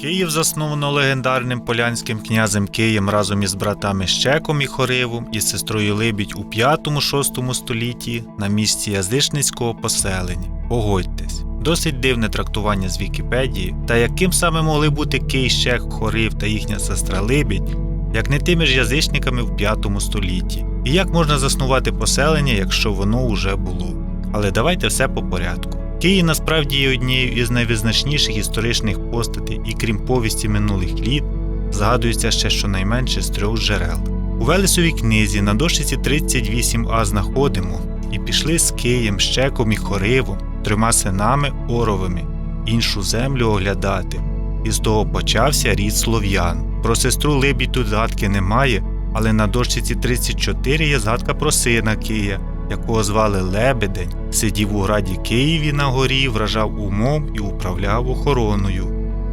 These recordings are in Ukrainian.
Київ засновано легендарним полянським князем Києм разом із братами Щеком і Хоривом і сестрою Либідь у 5-6 столітті на місці язичницького поселення. Погодьтесь, досить дивне трактування з Вікіпедії, та яким саме могли бути Кий, Щек, Хорив та їхня сестра Либідь, як не тими ж язичниками в 5 столітті. І як можна заснувати поселення, якщо воно уже було. Але давайте все по порядку. Насправді є однією із найвизначніших історичних постатей, і крім повісті минулих літ, згадується ще щонайменше з трьох джерел. У Велесовій книзі на дошиці 38а знаходимо і пішли з Києм, Щеком і Хоривом, трьома синами Оровими, іншу землю оглядати. І з того почався рід слов'ян. Про сестру Либі тут згадки немає, але на дошиці 34 є згадка про сина Кия, якого звали Лебедень, сидів у граді Києві на горі, вражав умом і управляв охороною.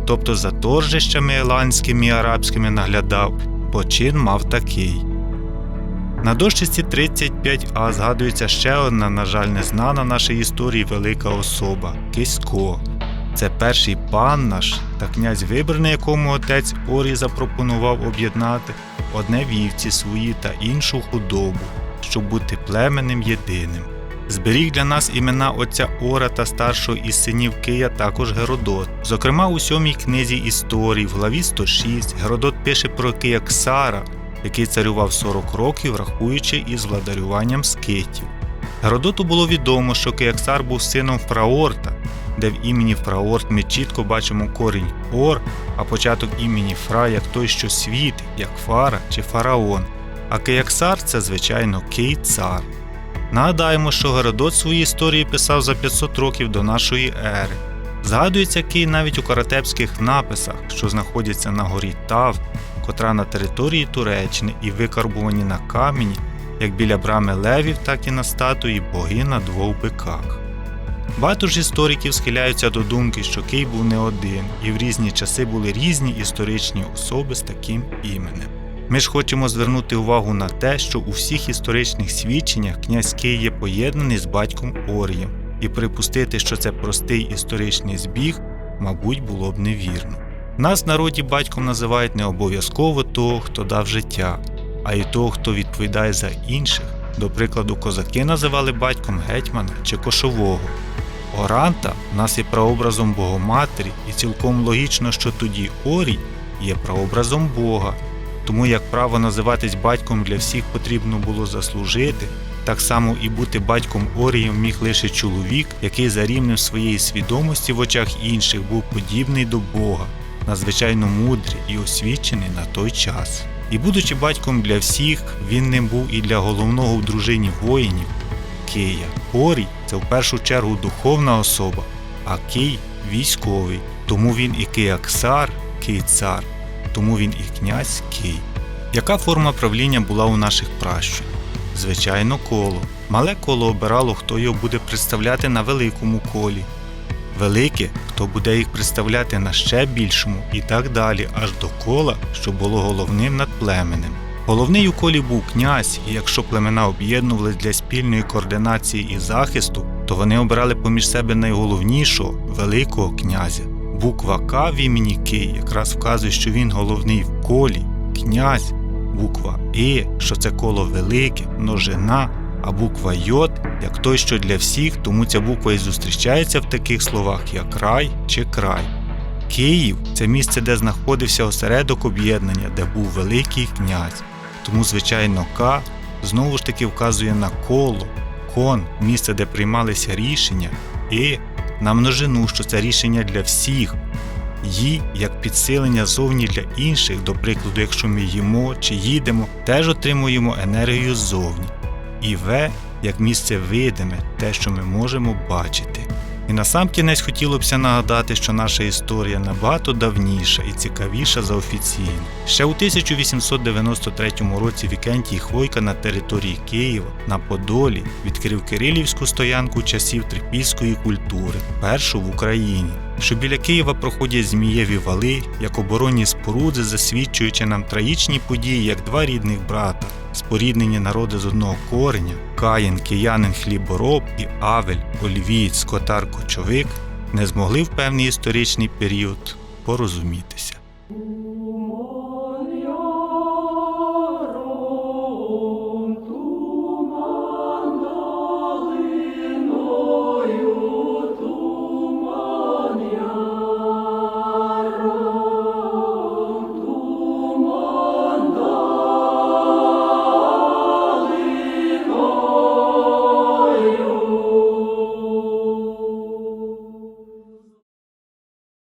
Тобто за торжищами еландськими і арабськими наглядав, почин мав такий. На дощиці 35а згадується ще одна, на жаль, незнана нашій історії велика особа Кисько. Це перший пан наш та князь вибраний, якому отець Орій запропонував об'єднати одне вівці свої та іншу худобу, щоб бути племенем єдиним. Зберіг для нас імена отця Ора та старшого із синів Кия також Геродот. Зокрема, у сьомій книзі історій, в главі 106, Геродот пише про Кия Ксара, який царював 40 років, рахуючи із владарюванням скитів. Геродоту було відомо, що Кияксар був сином Фраорта, де в імені Фраорт ми чітко бачимо корінь Ор, а початок імені Фра як той, що світить, як Фара чи Фараон. А Кияксар це, звичайно, Кий-цар. Нагадаємо, що Геродот свої історії писав за 500 років до нашої ери. Згадується Кий навіть у каратепських написах, що знаходяться на горі Тав, котра на території Туреччини і викарбувані на камені, як біля брами левів, так і на статуї боги на двох биках. Багато ж істориків схиляються до думки, що Кий був не один, і в різні часи були різні історичні особи з таким іменем. Ми ж хочемо звернути увагу на те, що у всіх історичних свідченнях князь Кий є поєднаний з батьком Орієм, і припустити, що це простий історичний збіг, мабуть, було б невірно. Нас народі батьком називають не обов'язково того, хто дав життя, а й того, хто відповідає за інших. До прикладу, козаки називали батьком гетьмана чи кошового. Оранта в нас є прообразом Богоматері, і цілком логічно, що тоді Орій є прообразом Бога. Тому як право називатись батьком для всіх потрібно було заслужити, так само і бути батьком Орієм міг лише чоловік, який за рівнем своєї свідомості в очах інших був подібний до Бога, надзвичайно мудрий і освічений на той час. І будучи батьком для всіх, він ним був і для головного в дружині воїнів Кия. Орій це в першу чергу духовна особа, а Кий військовий. Тому він і Кияксар, Кий-цар, тому він і князь Кий. Яка форма правління була у наших пращурів? Звичайно, коло. Мале коло обирало, хто його буде представляти на великому колі. Велике, хто буде їх представляти на ще більшому і так далі, аж до кола, що було головним над племенем. Головний у колі був князь, і якщо племена об'єднувались для спільної координації і захисту, то вони обирали поміж себе найголовнішого великого князя. Буква К в імені Кий якраз вказує, що він головний в колі, князь, буква І, що це коло велике, множина, а буква Йод як той, що для всіх, тому ця буква і зустрічається в таких словах, як рай чи край. Київ це місце, де знаходився осередок об'єднання, де був великий князь. Тому, звичайно, К знову ж таки вказує на коло, кон, місце, де приймалися рішення, і на множину, що це рішення для всіх, їй як підсилення зовні для інших, до прикладу, якщо ми їмо чи їдемо, теж отримуємо енергію ззовні. І В як місце видиме, те, що ми можемо бачити. І насамкінець хотілося б нагадати, що наша історія набагато давніша і цікавіша за офіційну. Ще у 1893 році Вікентій Хвойка на території Києва на Подолі відкрив кирилівську стоянку часів трипільської культури, першу в Україні. Що біля Києва проходять змієві вали, як оборонні споруди, засвідчуючи нам трагічні події, як два рідних брата, споріднені народи з одного кореня, Каїн, киянин, хлібороб і Авель, олівієць, скотар, кочовик, не змогли в певний історичний період порозумітися.